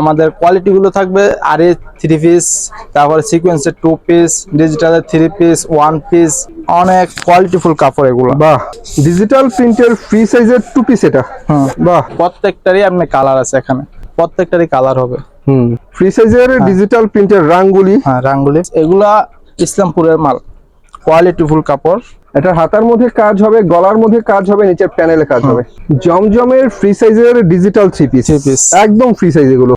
আমাদের কোয়ালিটিগুলো থাকবে আর এ থ্রি পিস তারপরে সিকোয়েন্সের টু পিস ডিজিটালের থ্রি পিস ওয়ান পিস অনেক কোয়ালিটিফুল কাপড় এগুলো। বাহ ডিজিটাল প্রিন্টের ফ্রি সাইজের টু পিস এটা? হুম। বাহ। প্রত্যেকটারই আপনার কালার আছে এখানে। প্রত্যেকটারই কালার হবে। হুম। ফ্রি সাইজের ডিজিটাল প্রিন্টের রাঙ্গুলি? হ্যাঁ রাঙ্গুলি। এগুলা ইসলামপুরের মাল। কোয়ালিটিফুল কাপড়। এটা হাতার মধ্যে কাজ হবে গলার মধ্যে কাজ হবে নিচের প্যানেলে কাজ হবে। জমজমের ফ্রি সাইজের ডিজিটাল থ্রি পিস। একদম ফ্রি সাইজ এগুলো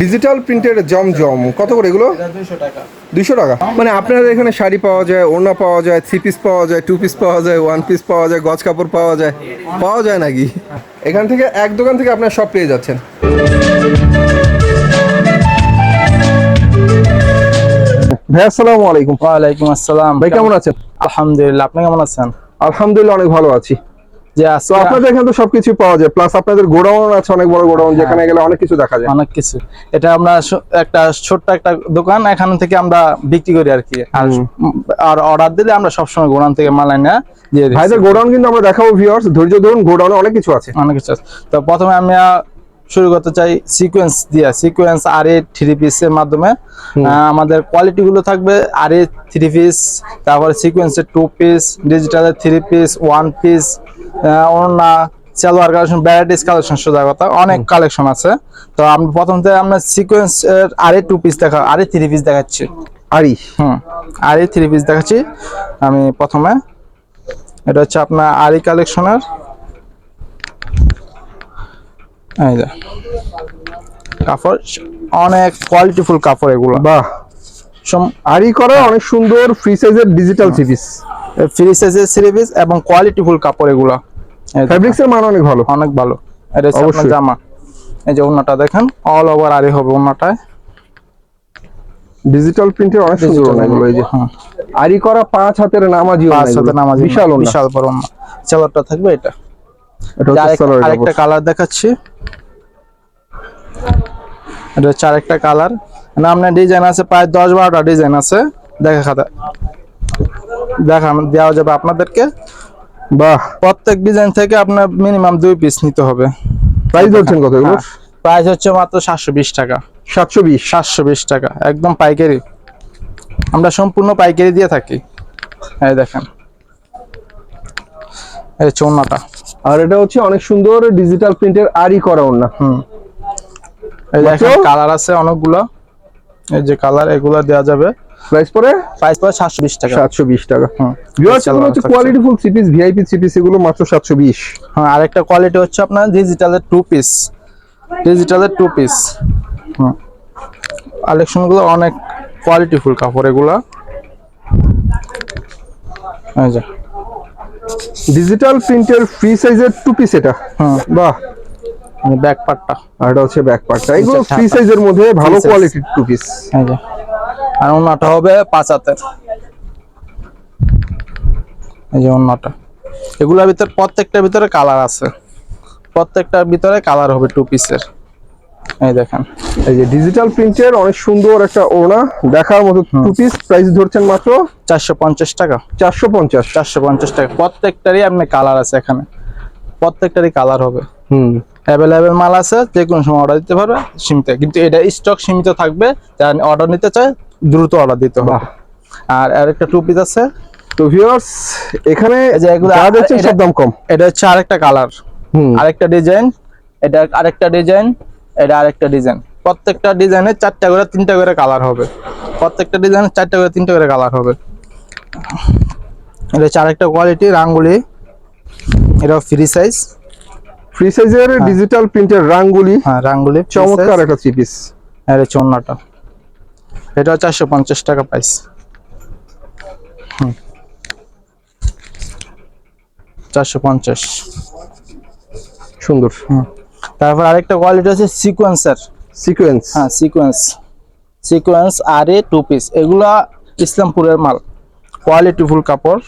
ডিজিটাল প্রিন্টের জমজম কত করে এগুলো? দুইশো টাকা। টাকা? মানে আপনাদের এখানে শাড়ি পাওয়া যায় ওড়না পাওয়া যায় থ্রি পিস পাওয়া যায় টু পিস পাওয়া যায় ওয়ান পিস পাওয়া যায় গজ কাপড় পাওয়া যায়। পাওয়া যায় নাকি? এখান থেকে এক দোকান থেকে আপনারা সব পেয়ে যাচ্ছেন। ভাই আসসালামু আলাইকুম। ওয়ালাইকুম আসসালাম। ভাই কেমন আছেন? আলহামদুলিল্লাহ আপনি কেমন আছেন? আলহামদুলিল্লাহ অনেক ভালো আছি। যে আপনাদের এখানে তো সবকিছু পাওয়া যায়। প্লাস আপনাদের গোডাউন আছে অনেক বড় গোডাউন যেখানে গেলে অনেক কিছু দেখা যায়। অনেক কিছু। এটা আমরা একটা ছোট্ট একটা দোকান এখান থেকে আমরা বিক্রি করি আর কি। আর অর্ডার দিলে আমরা সবসময় গোড়ান থেকে মাল ভাইদের গোডাউন কিন্তু আমরা দেখাবো ভিউয়ার্স ধৈর্য ধরুন গোডাউনে অনেক কিছু আছে। অনেক কিছু আছে। তো প্রথমে আমি শুরু করতে চাই সিকোয়েন্স দিয়া। সিকোয়েন্স আর এ থ্রি পিসের মাধ্যমে। আমাদের কোয়ালিটি গুলো থাকবে আর এ থ্রি পিস তারপরে সিকোয়েন্সের টু পিস ডিজিটালের থ্রি পিস ওয়ান পিস ওনা সালোয়ার কালেকশন ভ্যারাইটিস কালেকশন সোজা কথা অনেক কালেকশন আছে। তো আমি প্রথম থেকে আমরা সিকোয়েন্স আর টু পিস দেখা আর থ্রি পিস দেখাচ্ছি। আরি হুম আর থ্রি পিস দেখাচ্ছি। আমি প্রথমে এটা হচ্ছে আপনার আরি কালেকশনের এই যে কাপড় অনেক কোয়ালিটিফুল কাপড় এগুলো। বাহ। আরি করা অনেক সুন্দর ফ্রি সাইজের ডিজিটাল থ্রি পিস ফ্রি সাইজের থ্রি পিস এবং কোয়ালিটিফুল কাপড় এগুলো। ফ্যাব্রিক্স এর মান অনেক ভালো। অনেক ভালো। এটা হচ্ছে আপনার জামা। এই যে ওনাটা দেখেন অল ওভার আরি হবে ওনাটায় ডিজিটাল প্রিন্টের অনেক সুন্দর এগুলো এই যে হ্যাঁ। আরি করা পাঁচ হাতের নামাজি পাঁচ এগুলো। হাতে নামাজ বিশাল বিশাল বড় ওড়না চাদরটা থাকবে এটা। আরেকটা কালার দেখাচ্ছি। এটা হচ্ছে আরেকটা কালার না আপনার ডিজাইন আছে প্রায় দশ বারোটা ডিজাইন আছে। দেখা খাতা। দেখা দেওয়া যাবে আপনাদেরকে। বাহ প্রত্যেক ডিজাইন থেকে আপনার মিনিমাম দুই পিস নিতে হবে। প্রাইস ধরছেন কত এগুলো? প্রাইস হচ্ছে মাত্র সাতশো বিশ টাকা। সাতশো বিশ? সাতশো বিশ টাকা একদম পাইকারি। আমরা সম্পূর্ণ পাইকারি দিয়ে থাকি। এই দেখেন। এই চৌনাটা আর এটা হচ্ছে অনেক সুন্দর ডিজিটাল প্রিন্টের আরই করা ওড়না। হুম। এই দেখেন কালার আছে অনেকগুলো। এই যে কালার এগুলো দেওয়া যাবে। প্রাইস পরে প্রাইস সাতশো বিশ টাকা। সাতশো বিশ টাকা হুম। ভিউয়ার্স এগুলো হচ্ছে থাকছে। Qualityful three piece VIP three piece এগুলো মাত্র সাতশো বিশ। হ্যাঁ আরেকটা কোয়ালিটি হচ্ছে আপনার ডিজিটালের টু পিস ডিজিটালের টু পিস হুম। কালেকশনগুলো অনেক কোয়ালিটিফুল কাপড় এগুলো। যে। ডিজিটাল প্রিন্টের ফ্রি সাইজের টু পিস এটা। হুম বাহ। ব্যাক পার্টটা আর এটা হচ্ছে ব্যাক পার্টটা এগুলো ফ্রি সাইজের মধ্যে ভালো। কোয়ালিটির টু পিস যে। আর ওনাটা হবে পাঁচ হাতের। এই যে ওনাটা এগুলোর ভিতর প্রত্যেকটার ভিতরে কালার আছে। প্রত্যেকটার ভিতরে কালার হবে টু পিসের এই দেখেন। এই যে ডিজিটাল প্রিন্টের অনেক সুন্দর একটা ওড়না। দেখার মতো টু পিস প্রাইস ধরছেন মাত্র চারশো পঞ্চাশ টাকা। চারশো পঞ্চাশ। চারশো পঞ্চাশ টাকা। প্রত্যেকটারই আপনি কালার আছে এখানে। প্রত্যেকটারই কালার হবে। হুম। অ্যাভেলেবেল মাল আছে যে কোনো সময় অর্ডার দিতে পারবে সীমিত। কিন্তু এটা স্টক সীমিত থাকবে। যারা অর্ডার নিতে চায় দ্রুত অর্ডার দিতে হবে। আর আরেকটা টু পিস আছে। তো ভিউয়ার্স এখানে সব দাম কম। এটা হচ্ছে আরেকটা কালার হুম। আরেকটা ডিজাইন এটা আরেকটা ডিজাইন এটা আরেকটা ডিজাইন প্রত্যেকটা ডিজাইনে চারটা করে তিনটা করে কালার হবে। প্রত্যেকটা ডিজাইনে চারটা করে তিনটা করে কালার হবে। এটা হচ্ছে আরেকটা কোয়ালিটি রাঙ্গুলি। এটা ফ্রি সাইজ ফ্রি সাইজের ডিজিটাল প্রিন্টের রাঙ্গুলি। হ্যাঁ রাঙ্গুলি চমৎকার একটা থ্রি পিস আর এই চন্নাটা এটা চারশো পঞ্চাশ টাকা প্রাইস চারশো পঞ্চাশ। সুন্দর। তারপর আরেকটা কোয়ালিটি আছে সিকোয়েন্সার সিকোয়েন্স হ্যাঁ সিকোয়েন্স সিকোয়েন্স আর এ টু পিস এগুলা ইসলামপুরের মাল। কোয়ালিটিফুল কাপড়।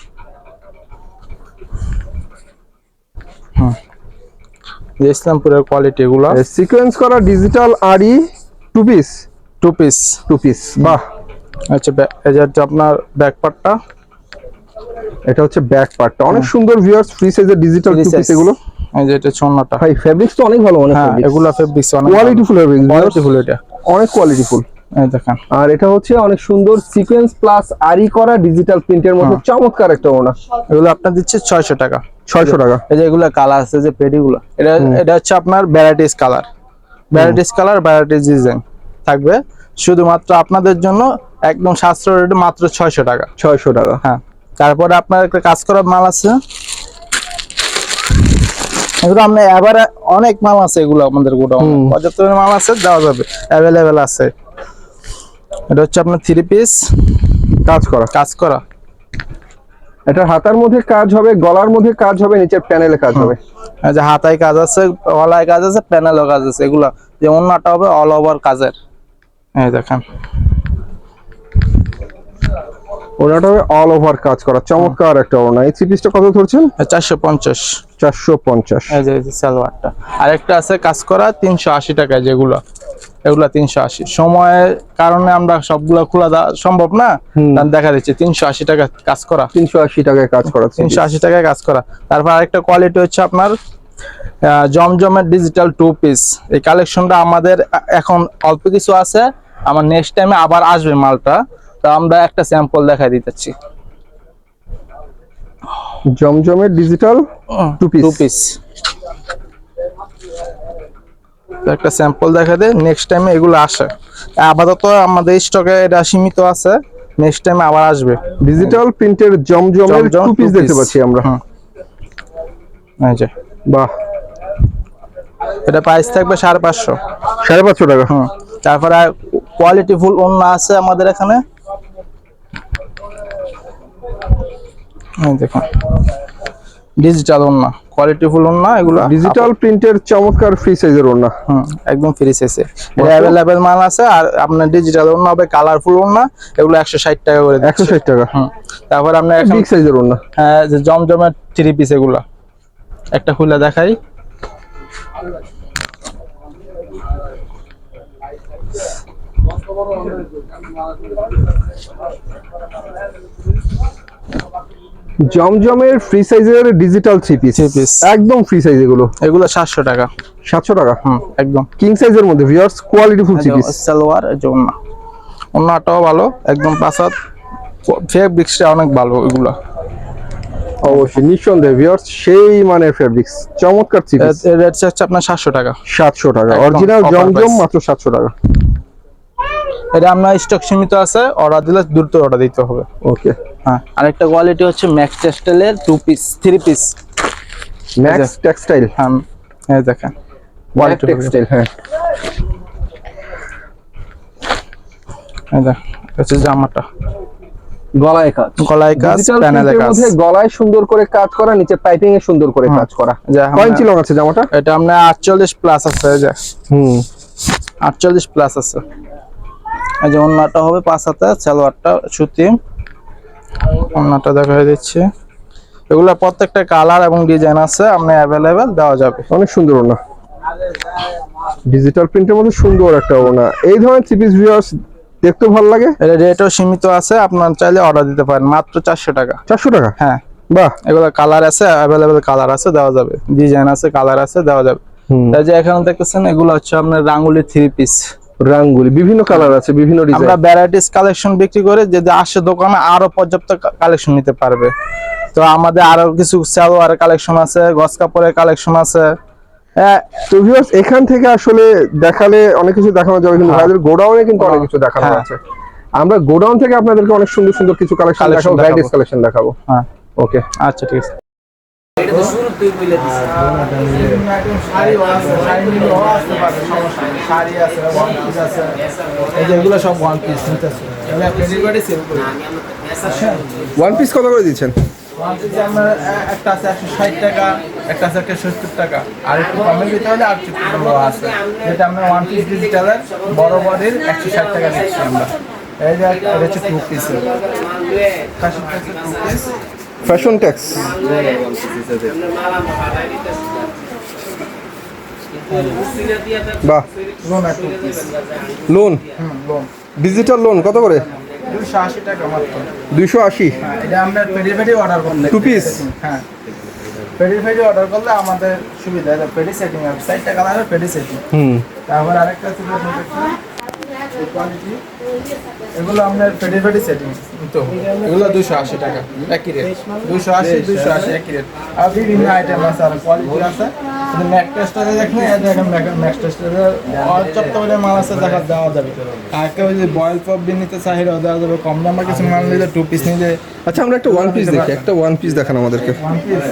হুম। ইসলামপুরের কোয়ালিটি এগুলা। সিকোয়েন্স করা digital aari two piece two piece two piece বাহ। আচ্ছা এই যে আপনার ব্যাক পার্টটা এটা হচ্ছে ব্যাক পার্টটা অনেক সুন্দর ভিউয়ার্স ফ্রি সাইজের ডিজিটাল টু পিস এগুলো। এই যে এটা অন্যটা ভাই ফেব্রিক্স তো অনেক ভালো অনেক হ্যাঁ এগুলা ফেব্রিক্স অনেক কোয়ালিটিফুল ফেব্রিক্স কোয়ালিটিফুল এটা। অনেক কোয়ালিটিফুল দেখেন। আর এটা হচ্ছে অনেক সুন্দর সিকোয়েন্স প্লাস আরি করা ডিজিটাল প্রিন্টের মধ্যে চমৎকার একটা ওনা এগুলো আপনার দিচ্ছে ছয়শো টাকা। ছয়শো টাকা। এই যে এগুলো কালার আছে যে পেডিগুলো এটা এটা হচ্ছে আপনার varieties colour varieties colour varieties design থাকবে? শুধুমাত্র আপনাদের জন্য একদম সাশ্রয় রেটে মাত্র ছয়শো টাকা। ছয়শো টাকা। হ্যাঁ। তারপরে আপনার একটা কাজ করার মাল আছে। এগুলো এবারে অনেক মাল আছে এগুলো আমাদের গোডাউন। হুম। পর্যাপ্ত মাল আছে দেওয়া যাবে। অ্যাভেলেবেল আছে। এটা হচ্ছে আপনার থ্রি পিস কাজ করা। কাজ করা। এটা হাতার মধ্যে কাজ হবে গলার মধ্যে কাজ হবে নিচের প্যানেলে কাজ হবে। যে হাতায় কাজ আছে গলায় কাজ আছে প্যানেলও কাজ আছে। এগুলো যে অন্যটা হবে অল ওভার কাজের। এই দেখেন। ওনাটা অল ওভার কাজ করা চমৎকার একটা ওনা এই থ্রি পিসটা কত ধরছেন? চারশো পঞ্চাশ। চারশো পঞ্চাশ। এই যে সালোয়ারটা। আরেকটা আছে কাজ করা তিনশো আশি টাকা যেগুলো। এগুলা তিনশো আশি। সময়ের কারণে আমরা সবগুলো খোলা সম্ভব না। তার দেখা দিচ্ছে তিনশো আশি টাকা কাজ করা। তিনশো আশি টাকায় কাজ করা তিনশো আশি টাকায় কাজ করা। তারপর আরেকটা কোয়ালিটি হচ্ছে আপনার জমজমের ডিজিটাল টু পিস এই কালেকশনটা আমাদের এখন অল্প কিছু আছে। আমার নেক্সট টাইমে আবার আসবে মালটা তো আমরা একটা স্যাম্পল দেখাই দিতেছি। জমজমের digital two piece two piece একটা স্যাম্পল দেখা দে নেক্সট টাইমে এগুলো আসে। আপাতত আমাদের স্টকে এটা সীমিত আছে নেক্সট টাইমে আবার আসবে। ডিজিটাল প্রিন্টের জমজমের জমজম টু পিস দেখতে পাচ্ছি আমরা। হুম। এই যে। বাহ। এটা প্রাইস থাকবে সাড়ে পাঁচশো। সাড়ে পাঁচশো টাকা। হুম। তারপরে কোয়ালিটি ফুল অন্য আছে আমাদের এখানে। দেখুন। ডিজিটাল অন্য কোয়ালিটি ফুল অন্য এগুলো। ডিজিটাল প্রিন্টের চমৎকার ফ্রি সাইজের ওনা হুম একদম ফ্রি সাইজে অ্যাভেলেবেল মাল আছে আর আপনার ডিজিটাল অন্য হবে কালারফুল অন্য এগুলো একশো ষাট টাকা করে দিচ্ছি। একশো ষাট টাকা। হুম তারপর আপনার বিগ সাইজের ওনা হ্যাঁ, যে জমজমের থ্রি পিস এগুলো। একটা খুলে দেখাই। জমজমের ফ্রি সাইজের ডিজিটাল থ্রি পিস। একদম ফ্রি সাইজ এগুলো। এগুলো সাতশো টাকা। সাতশো টাকা? হুম একদম। কিং সাইজের মধ্যে viewers qualityful three piece salwar এই যে অন্য অন্যটাও ভালো একদম পাসাদ ফেব্রিক্সটা অনেক ভালো এগুলো অবশ্যই নিঃসন্দেহে ভিউয়ার্স সেই মানের ফেব্রিক্স চমৎকার থ্রি পিস রেট হচ্ছে আপনার সাতশো টাকা। সাতশো টাকা। অরিজিনাল জমজম মাত্র সাতশো টাকা। এটা আপনার স্টক সীমিত আছে অর্ডার দিলে দ্রুত অর্ডার দিতে হবে। ওকে হ্যাঁ। আরেকটা কোয়ালিটি হচ্ছে max টেক্সটাইলের two piece three piece Max textile হ্যাঁ এই দেখেন। Quality টেক্সটাইল হ্যাঁ। হচ্ছে জামাটা। গলায় কাজ। গলায় কাজ ডিজিটাল প্যানেলে কাজ। গলায় সুন্দর করে কাজ করা নিচে পাইপিং এ সুন্দর করে কাজ করা। কয় ইঞ্চি লং আছে জামাটা? এটা আপনার আটচল্লিশ প্লাস আছে এই হুম। আটচল্লিশ প্লাস আছে। এই যে অন্যটা হবে পাঁচ হাতে সালোয়ারটা সুতি। অন্যটা দেখা দিচ্ছে এগুলো প্রত্যেকটা কালার এবং ডিজাইন আছে আপনি অ্যাভেলেবেল দেওয়া যাবে। অনেক সুন্দর ওনা ডিজিটাল প্রিন্টের মধ্যে সুন্দর একটা ওনা এই ধরনের থ্রি পিস ভিউয়ার্স দেখতে ভালো লাগে। এটা রেটও সীমিত আছে আপনার চাইলে অর্ডার দিতে পারেন। মাত্র চারশো টাকা। চারশো টাকা? হ্যাঁ। বাহ। এগুলো কালার আছে অ্যাভেলেবেল কালার আছে দেওয়া যাবে। ডিজাইন আছে কালার আছে দেওয়া যাবে। যে এখানে দেখতেছেন এগুলো হচ্ছে আপনার রাঙ্গুলি থ্রি পিস রাঙ্গুলি বিভিন্ন কালার আছে বিভিন্ন ডিজাইন আমরা ভ্যারাইটিস কালেকশন বিক্রি করে যদি আসে দোকানে আরও পর্যাপ্ত কালেকশন নিতে পারবে। তো আমাদের আরও কিছু সালোয়ার কালেকশন আছে গস কাপড়ের কালেকশন আছে। হ্যাঁ। তো ভিউয়ার্স এখান থেকে আসলে দেখালে অনেক কিছু দেখানো যাবে কিন্তু ভাইদের গোডাউনে কিন্তু অনেক কিছু দেখানো হ্যাঁ। আছে। আমরা গোডাউন থেকে আপনাদেরকে অনেক সুন্দর সুন্দর কিছু কালেকশন দেখাবো দেখাবো। ভ্যারাইটিস কালেকশন দেখাবো। হ্যাঁ। ওকে আচ্ছা ঠিক আছে। এগুলো সব ওয়ান পিস নিতেছে ওয়ান পিস কত করে দিচ্ছেন? একটা আছে একশো ষাট টাকা একটা আছে একশো সত্তর টাকা। আর একটু কমের ভিতরে হলে আর একটু আছে। যেটা আমরা ওয়ান পিস ডিজিটালের বড় বডির একশো ষাট টাকা দিচ্ছি আমরা। এই যে এটা হচ্ছে two piece two piece fashion tax বাহ। লোন টু পিস লোন হুম লোন ডিজিটাল লোন কত করে? দুশো আশি টাকা মাত্র। দুইশো আশি? হ্যাঁ, এটা আমরা পেডি পেডি অর্ডার? হ্যাঁ। পেডি ফেডি অর্ডার করলে আমাদের সুবিধা। এটা পেডি সেটিং কালার পেডি সেটিং হুম। তারপর আরেকটা কোয়ালিটি এগুলো আপনার সেটিং তো এগুলো দুশো আশি টাকা একই রেট দুশো আশি দুশো আশি একই রেট আর বিভিন্ন আইটেম আছে আর কোয়ালিটি আছে। ম্যাক টেস্টারে দেখেন দেখেন ম্যাক টেস্টারে চট্টগ্রামের মাল আছে দেখা দেওয়া যাবে। আর কেউ যদি বয়েল পপ বিন নিতে চাই দেওয়া যাবে। কম কিছু মাল নিলে টু পিস নিলে আচ্ছা আমরা একটা ওয়ান পিস দেখি একটা ওয়ান পিস দেখান আমাদেরকে। ওয়ান পিস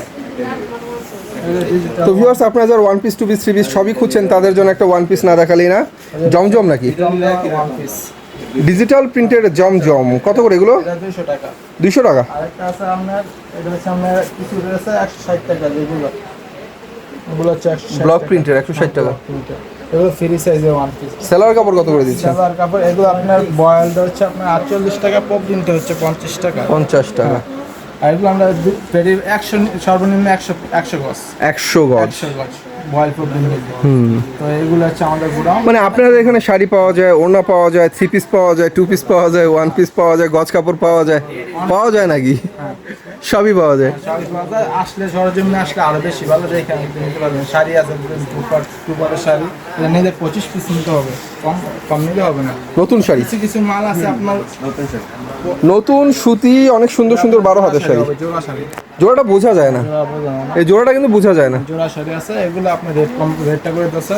তো ভিউয়ার্স আপনারা যারা one piece two piece three piece সবই খুঁজছেন তাদের জন্য একটা ওয়ান পিস না দেখালেই না? জমজম নাকি? ডিজিটাল প্রিন্টের জমজম। কত করে এগুলো? দুইশো টাকা। ব্লক প্রিন্টের একশো ষাট টাকা এগুলো। ফ্রি সাইজে ওয়ান পিস সেলার কাপড় কত করে দিচ্ছেন? সালোয়ার কাপড় এগুলো আপনার বয়েলটা হচ্ছে আপনার আটচল্লিশ টাকা পপ দিনটা হচ্ছে পঞ্চাশ টাকা। পঞ্চাশ টাকা। আর এগুলো আমরা ভেরি একশো সর্বনিম্ন একশো একশো গজ। একশো গজ। একশো গজ। বয়েল পপ দিন তো এগুলো হচ্ছে আমাদের গুড়াম মানে আপনাদের এখানে শাড়ি পাওয়া যায় ওড়না পাওয়া যায় থ্রি পিস পাওয়া যায় টু পিস পাওয়া যায় ওয়ান পিস পাওয়া যায় গজ কাপড় পাওয়া যায়। পাওয়া যায় নাকি? সবই পাওয়া যায়। আসলে সরজমিনে আসলে আরও বেশি ভালো দেখে নিতে নিতে পারবেন। শাড়ি আছে দুপারের শাড়ি। এটা নিলে পঁচিশ পিস নিতে হবে। কম কম নিলে হবে না। নতুন শাড়ি? কিছু কিছু মাল আছে আপনার নতুন সুতি অনেক সুন্দর সুন্দর বারো হাতের শাড়ি। জোড়া শাড়ি। জোড়াটা বোঝা যায় না। এই জোড়াটা কিন্তু বোঝা যায় না। জোড়া শাড়ি আছে এগুলো আপনার রেট কম রেটটা করে দিচ্ছে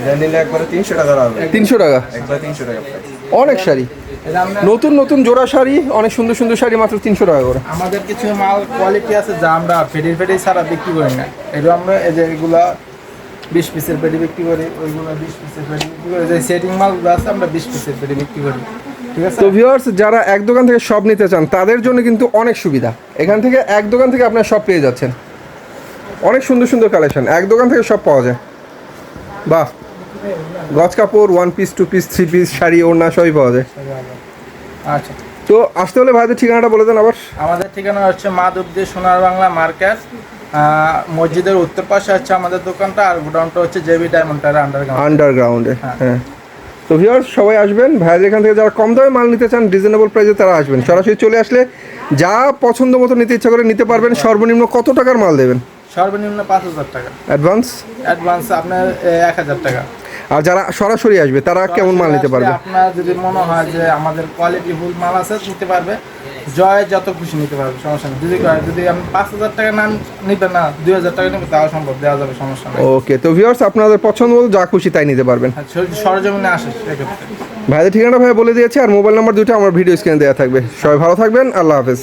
এটা নিলে একবারে তিনশো টাকা হবে। তিনশো টাকা? একবারে তিনশো টাকা অনেক শাড়ি। নতুন নতুন জোড়া শাড়ি অনেক সুন্দর সুন্দর শাড়ি মাত্র তিনশো টাকা করে। আমাদের কিছু মাল কোয়ালিটি আছে যা আমরা ফেডির ফেডি ছাড়া বিক্রি করি না। এটা আমরা এই যে এগুলা বিশ পিসের পেটি বিক্রি করি ওইগুলো বিশ পিসের পেটি বিক্রি করি। যে সেটিং মালগুলো আছে আমরা বিশ পিসের পেটি বিক্রি করি। ঠিক আছে? তো ভিউয়ার্স যারা এক দোকান থেকে সব নিতে চান তাদের জন্য কিন্তু অনেক সুবিধা। এখান থেকে এক দোকান থেকে আপনারা সব পেয়ে যাচ্ছেন। অনেক সুন্দর সুন্দর কালেকশন এক দোকান থেকে সব পাওয়া যায়। বাহ! গজ কাপড় one piece two piece three piece sari ওড়না সবই পাওয়া যায়। আচ্ছা। তো আসতে হলে ভাইদের ঠিকানাটা বলে দেন আবার। আমাদের ঠিকানা হচ্ছে মাধবদী সোনার বাংলা মার্কেট। মসজিদের উত্তর পাশে হচ্ছে আমাদের দোকানটা আর গোডাউনটা হচ্ছে জেবি ডায়মন্ডের আন্ডারগ্রাউন্ড আন্ডারগ্রাউন্ডে হ্যাঁ। হ্যাঁ। তো ভিউয়ার্স সবাই আসবেন। ভাইদের এখান থেকে যারা কম দামে মাল নিতে চান রিজনেবল প্রাইসে তারা আসবেন। সরাসরি চলে আসলে যা পছন্দ মতো নিতে ইচ্ছা করে নিতে পারবেন। সর্বনিম্ন কত টাকার মাল দেবেন? সর্বনিম্ন পাঁচ হাজার টাকা। অ্যাডভান্স অ্যাডভান্স আপনার এক হাজার টাকা। আর যারা সরাসরি আসবে তারা কেমন মাল নিতে পারবে? আপনার যদি মনে হয় যে আমাদের কোয়ালিটি ফুল মাল আছে নিতে পারবে। জয় যত খুশি নিতে পারবে সমস্যা নেই। যদি যদি আমি পাঁচ হাজার টাকা না নিবে না দুই হাজার টাকা নেবে তাও সম্ভব দেওয়া যাবে সমস্যা নেই। ওকে তো ভিউয়ার্স আপনাদের পছন্দ মতো যা খুশি তাই নিতে পারবেন। সর- সরজমিনে আসে ভাইদের ঠিকানা ভাই বলে দিয়েছে আর মোবাইল নাম্বার দুটো আমার ভিডিও স্ক্রিনে দেওয়া থাকবে। সবাই ভালো থাকবেন আল্লাহ হাফেজ।